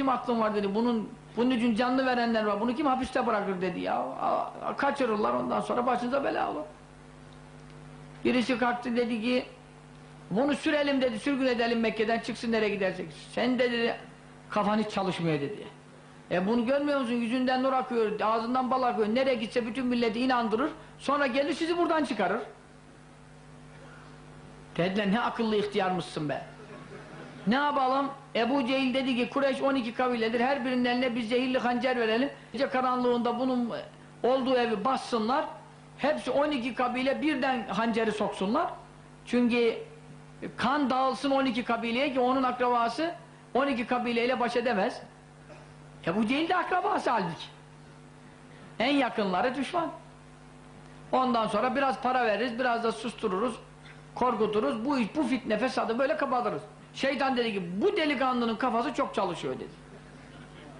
biçim aklın var dedi. Bunun bunun için canlı verenler var. Bunu kim hapiste bırakır dedi ya. Kaçırırlar ondan sonra başınıza bela olur. Birisi kalktı dedi ki bunu sürelim dedi, sürgün edelim Mekke'den çıksın nereye gidersek. Sen de dedi kafan hiç çalışmıyor dedi. E bunu görmüyor musun? Yüzünden nur akıyor, ağzından bal akıyor. Nereye gitse bütün milleti inandırır. Sonra gelir sizi buradan çıkarır. Dediler ne akıllı ihtiyarmışsın be. Ne yapalım? Ebu Cehil dedi ki Kureyş 12 kabiledir. Her birinin eline bir zehirli hancer verelim. Gece karanlığında bunun olduğu evi bassınlar. Hepsi 12 kabile birden hanceri soksunlar. Çünkü kan dağılsın 12 kabileye ki onun akrabası 12 kabileyle baş edemez. Ebu Cehil de akrabası halbuki. En yakınları düşman. Ondan sonra biraz para veririz, biraz da sustururuz, korkuturuz. Bu iş, bu fitne fesadı böyle kapatırız. Şeytan dedi ki bu delikanlının kafası çok çalışıyor dedi.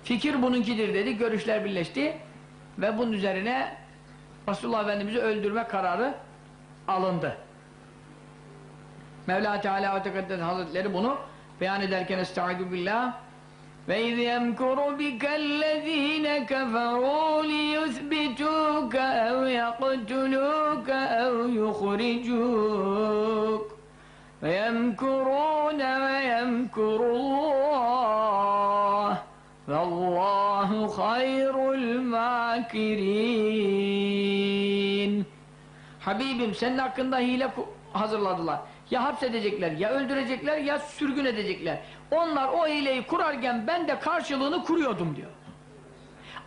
Fikir bununkidir dedi. Görüşler birleşti. Ve bunun üzerine Resulullah Efendimiz'i öldürme kararı alındı. Mevla Teala ve Tekaddes Hazretleri bunu beyan ederken Estaizu Billah ve iz yemkuru bikellezine keferu liyusbituke ev yaktuluke ev yuhricuk ve yemkuru وَيَمْكُرُ اللّٰهِ وَاللّٰهُ خَيْرُ الْمَاكِرِينَ Habibim senin hakkında hile ku- hazırladılar. Ya hapsedecekler, ya öldürecekler, ya sürgün edecekler. Onlar o hileyi kurarken ben de karşılığını kuruyordum diyor.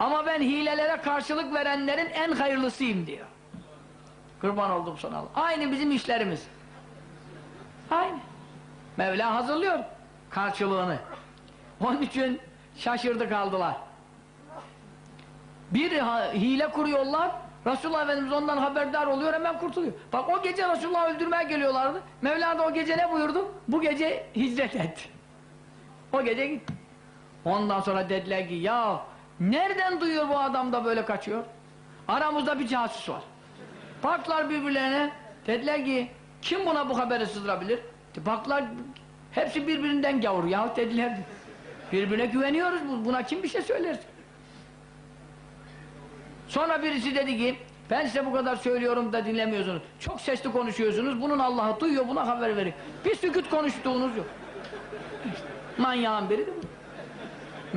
Ama ben hilelere karşılık verenlerin en hayırlısıyım diyor. Kurban oldum sana Allah. Aynı bizim işlerimiz. Aynı. Mevla hazırlıyor karşılığını. Onun için şaşırdı kaldılar. Bir hile kuruyorlar, Resulullah Efendimiz ondan haberdar oluyor, hemen kurtuluyor. Bak o gece Resulullah'ı öldürmeye geliyorlardı. Mevla da o gece ne buyurdu? Bu gece hicret et. O gece git. Ondan sonra dediler ki, ya nereden duyuyor bu adam da böyle kaçıyor? Aramızda bir casus var. Baktılar birbirlerine, dediler ki, kim buna bu haberi sızdırabilir? Baktılar, hepsi birbirinden gavur ya dediler. Birbirine güveniyoruz, bu- buna kim bir şey söyler? Sonra birisi dedi ki, ben size bu kadar söylüyorum da dinlemiyorsunuz. Çok sesli konuşuyorsunuz, bunun Allah'ı duyuyor, buna haber verin. Bir sükut konuştuğunuz yok. Manyağın biri de bu.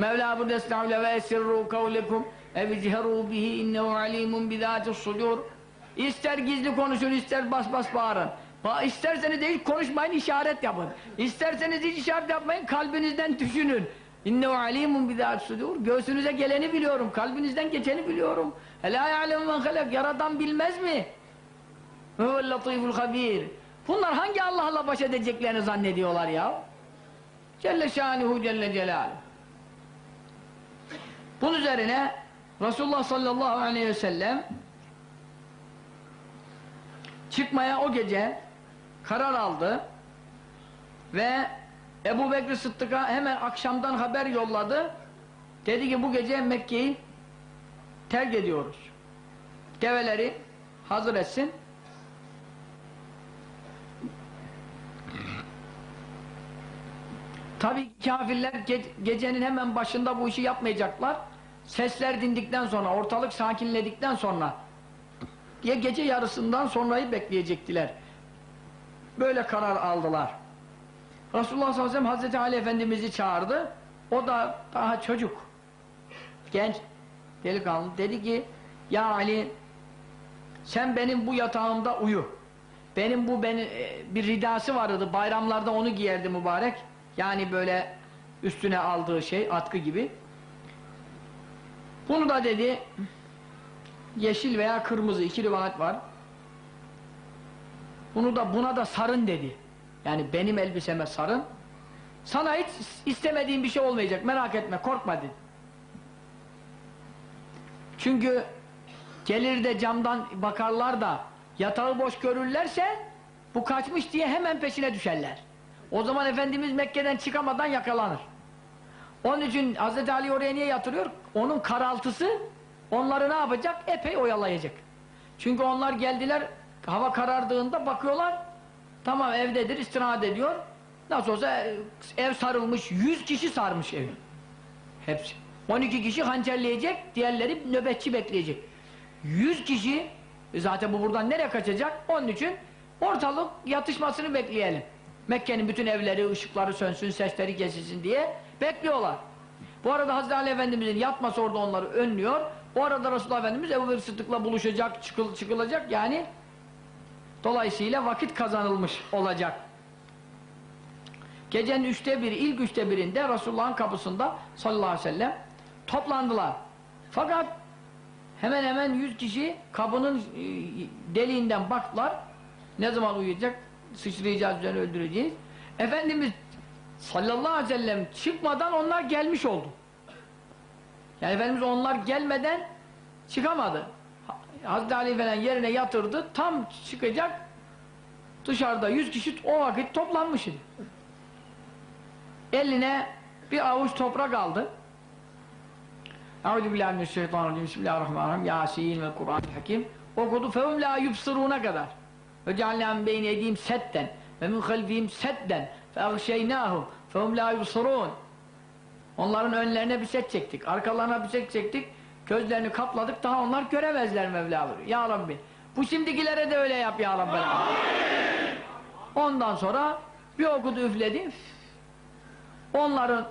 Mevla burada estağfirullah ve esirru kavlekum ev ciheru bihi innehu alimun bizatis sudur. İster gizli konuşun, ister bas bas bağırın. Ba isterseniz de konuşmayın, işaret yapın. İsterseniz hiç işaret yapmayın, kalbinizden düşünün. İnnehu alimun bizatis sudur. Göğsünüze geleni biliyorum, kalbinizden geçeni biliyorum. Ela ya'lemu men halak, yaradan bilmez mi? Huvel latiful habir. Bunlar hangi Allah'la baş edeceklerini zannediyorlar ya? Celle şanuhu celle celaluhu. Bunun üzerine Resulullah sallallahu aleyhi ve sellem çıkmaya o gece karar aldı ve Ebu Bekir Sıddık'a hemen akşamdan haber yolladı. Dedi ki bu gece Mekke'yi terk ediyoruz. Develeri hazır etsin. Tabi kafirler ge gecenin hemen başında bu işi yapmayacaklar. Sesler dindikten sonra, ortalık sakinledikten sonra ya gece yarısından sonrayı bekleyecektiler. Böyle karar aldılar. Resulullah sallallahu aleyhi ve sellem Hazreti Ali Efendimiz'i çağırdı. O da daha çocuk. Genç, delikanlı. Dedi ki, ya Ali sen benim bu yatağımda uyu. Benim bu beni, e, bir ridası vardı. Bayramlarda onu giyerdi mübarek. Yani böyle üstüne aldığı şey, atkı gibi. Bunu da dedi, yeşil veya kırmızı iki rivayet var. Bunu da buna da sarın dedi. Yani benim elbiseme sarın. Sana hiç istemediğin bir şey olmayacak. Merak etme, korkma dedi. Çünkü gelir de camdan bakarlar da yatağı boş görürlerse bu kaçmış diye hemen peşine düşerler. O zaman Efendimiz Mekke'den çıkamadan yakalanır. Onun için Hz. Ali oraya niye yatırıyor? Onun karaltısı onları ne yapacak? Epey oyalayacak. Çünkü onlar geldiler hava karardığında bakıyorlar tamam evdedir istirahat ediyor. Nasıl olsa ev sarılmış yüz kişi sarmış evi. Hepsi. 12 kişi hançerleyecek, diğerleri nöbetçi bekleyecek. 100 kişi, e zaten bu buradan nereye kaçacak? Onun için ortalık yatışmasını bekleyelim. Mekke'nin bütün evleri, ışıkları sönsün, sesleri kesilsin diye bekliyorlar. Bu arada Hazreti Ali Efendimiz'in yatması orada onları önlüyor. O arada Resulullah Efendimiz Ebu Bekir Sıddık'la buluşacak, çıkıl, çıkılacak yani dolayısıyla vakit kazanılmış olacak. Gecenin üçte biri, ilk üçte birinde Resulullah'ın kapısında sallallahu aleyhi ve sellem toplandılar. Fakat hemen hemen yüz kişi kapının e, deliğinden baktılar. Ne zaman uyuyacak? Sıçrayacağız üzerine öldüreceğiz. Efendimiz sallallahu aleyhi ve sellem çıkmadan onlar gelmiş oldu. Yani Efendimiz onlar gelmeden çıkamadı. Hazreti Ali falan yerine yatırdı. Tam çıkacak dışarıda yüz kişi o vakit toplanmış idi. Eline bir avuç toprak aldı. Euzubillahimineşşeytanirracim. Bismillahirrahmanirrahim. Yasin ve Kur'an-ı Hakim. Okudu. Fehum la yubsiruna kadar. Ve cealnâ beyni edeyim setten ve min halfihim sedden fe agşeynâhum fehum la yubsirun. Onların önlerine bir set çektik. Arkalarına bir set çektik. Gözlerini kapladık. Daha onlar göremezler Mevla buyuruyor. Ya Rabbi. Bu şimdikilere de öyle yap ya Rabbi. Ondan sonra bir okudu üfledi. Onların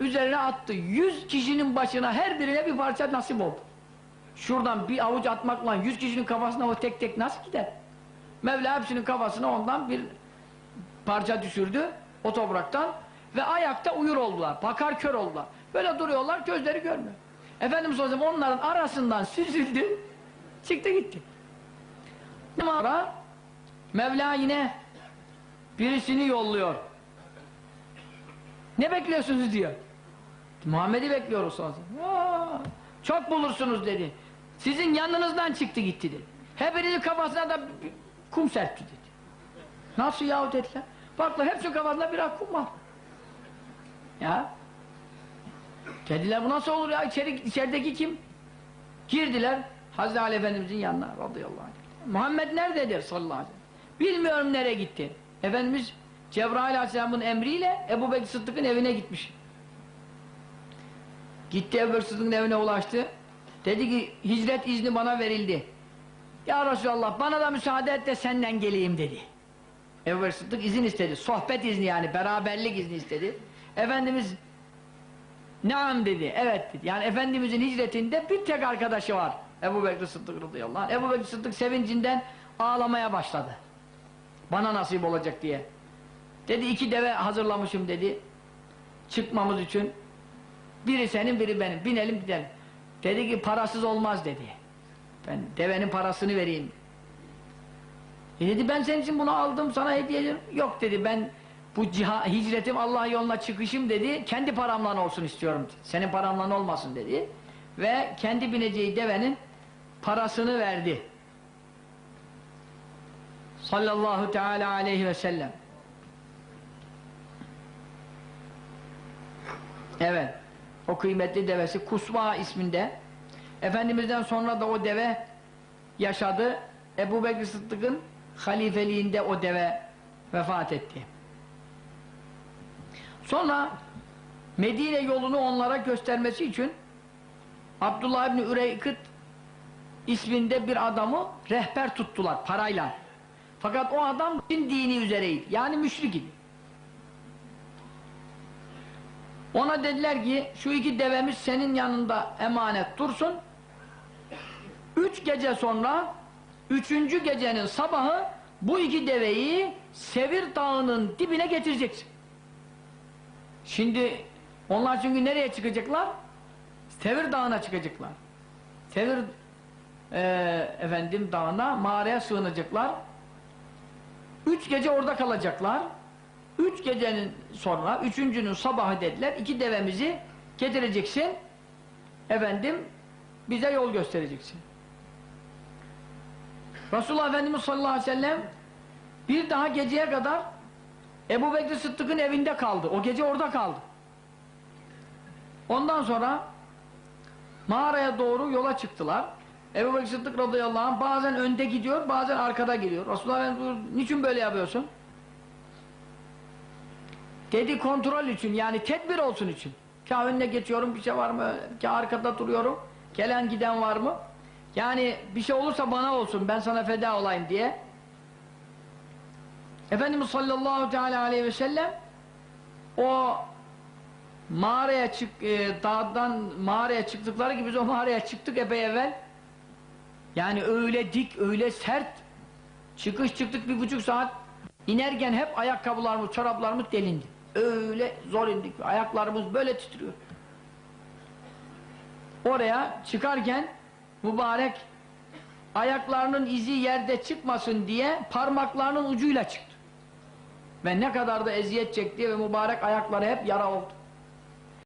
üzerine attı. Yüz kişinin başına her birine bir parça nasip oldu. Şuradan bir avuç atmakla yüz kişinin kafasına o tek tek nasıl gider? Mevla hepsinin kafasına ondan bir parça düşürdü o topraktan ve ayakta uyur oldular. Bakar kör oldular. Böyle duruyorlar gözleri görmüyor. Efendimiz zaman onların arasından süzüldü. Çıktı gitti. Sonra Mevla yine birisini yolluyor. Ne bekliyorsunuz diyor. Muhammed'i bekliyoruz sonra. Çok bulursunuz dedi. Sizin yanınızdan çıktı gitti dedi. Hepinizin kafasına da kum serpti dedi. Nasıl yahu dediler. Baklar hepsi kafasında birer kum var. Ya. Dediler bu nasıl olur ya İçeri, içerideki kim? Girdiler Hazreti Ali Efendimizin yanına radıyallahu anh. Muhammed nerededir sallallahu aleyhi ve sellem. Bilmiyorum nereye gitti. Efendimiz Cebrail aleyhisselamın emriyle Ebu Bekir Sıddık'ın evine gitmiş. Gitti Ebu Bekir Sıddık'ın evine ulaştı. Dedi ki hicret izni bana verildi. Ya Resulallah bana da müsaade et de senden geleyim dedi. Ebu Bekir Sıddık izin istedi. Sohbet izni yani beraberlik izni istedi. Efendimiz Naam dedi, evet dedi. Yani Efendimizin hicretinde bir tek arkadaşı var. Ebu Bekir Sıddık radıyallahu anh. Ebu Bekir Sıddık sevincinden ağlamaya başladı. Bana nasip olacak diye. Dedi iki deve hazırlamışım dedi. Çıkmamız için. Biri senin biri benim. Binelim gidelim. Dedi ki parasız olmaz dedi. Ben devenin parasını vereyim. E dedi ben senin için bunu aldım sana hediye ederim. Yok dedi ben bu ciha, hicretim Allah yoluna çıkışım dedi. Kendi paramla olsun istiyorum. Senin paramla olmasın dedi. Ve kendi bineceği devenin parasını verdi. Sallallahu teala aleyhi ve sellem. Evet. O kıymetli devesi Kusva isminde. Efendimizden sonra da o deve yaşadı. Ebu Bekir Sıddık'ın halifeliğinde o deve vefat etti. Sonra Medine yolunu onlara göstermesi için Abdullah İbni Üreykıt isminde bir adamı rehber tuttular parayla. Fakat o adam din dini üzereydi. Yani müşrik idi. Ona dediler ki şu iki devemiz senin yanında emanet dursun. Üç gece sonra üçüncü gecenin sabahı bu iki deveyi Sevir Dağı'nın dibine getireceksin. Şimdi onlar çünkü nereye çıkacaklar? Sevir Dağı'na çıkacaklar. Sevir e, efendim dağına mağaraya sığınacaklar. Üç gece orada kalacaklar. Üç gecenin sonra, üçüncünün sabahı dediler, iki devemizi getireceksin, efendim, bize yol göstereceksin. Resulullah Efendimiz sallallahu aleyhi ve sellem bir daha geceye kadar Ebu Bekir Sıddık'ın evinde kaldı. O gece orada kaldı. Ondan sonra mağaraya doğru yola çıktılar. Ebu Bekir Sıddık radıyallahu anh bazen önde gidiyor, bazen arkada gidiyor. Resulullah Efendimiz niçin böyle yapıyorsun? Dedi kontrol için yani tedbir olsun için. Kâh önüne geçiyorum bir şey var mı? Kâh arkada duruyorum. Gelen giden var mı? Yani bir şey olursa bana olsun ben sana feda olayım diye. Efendimiz sallallahu teala aleyhi ve sellem o mağaraya çık e, dağdan mağaraya çıktıkları gibi biz o mağaraya çıktık epey evvel. Yani öyle dik, öyle sert. Çıkış çıktık bir buçuk saat. İnerken hep ayakkabılarımız, çoraplarımız delindi. Öyle zor indik. Ayaklarımız böyle titriyor. Oraya çıkarken mübarek ayaklarının izi yerde çıkmasın diye parmaklarının ucuyla çıktı. Ve ne kadar da eziyet çekti ve mübarek ayakları hep yara oldu.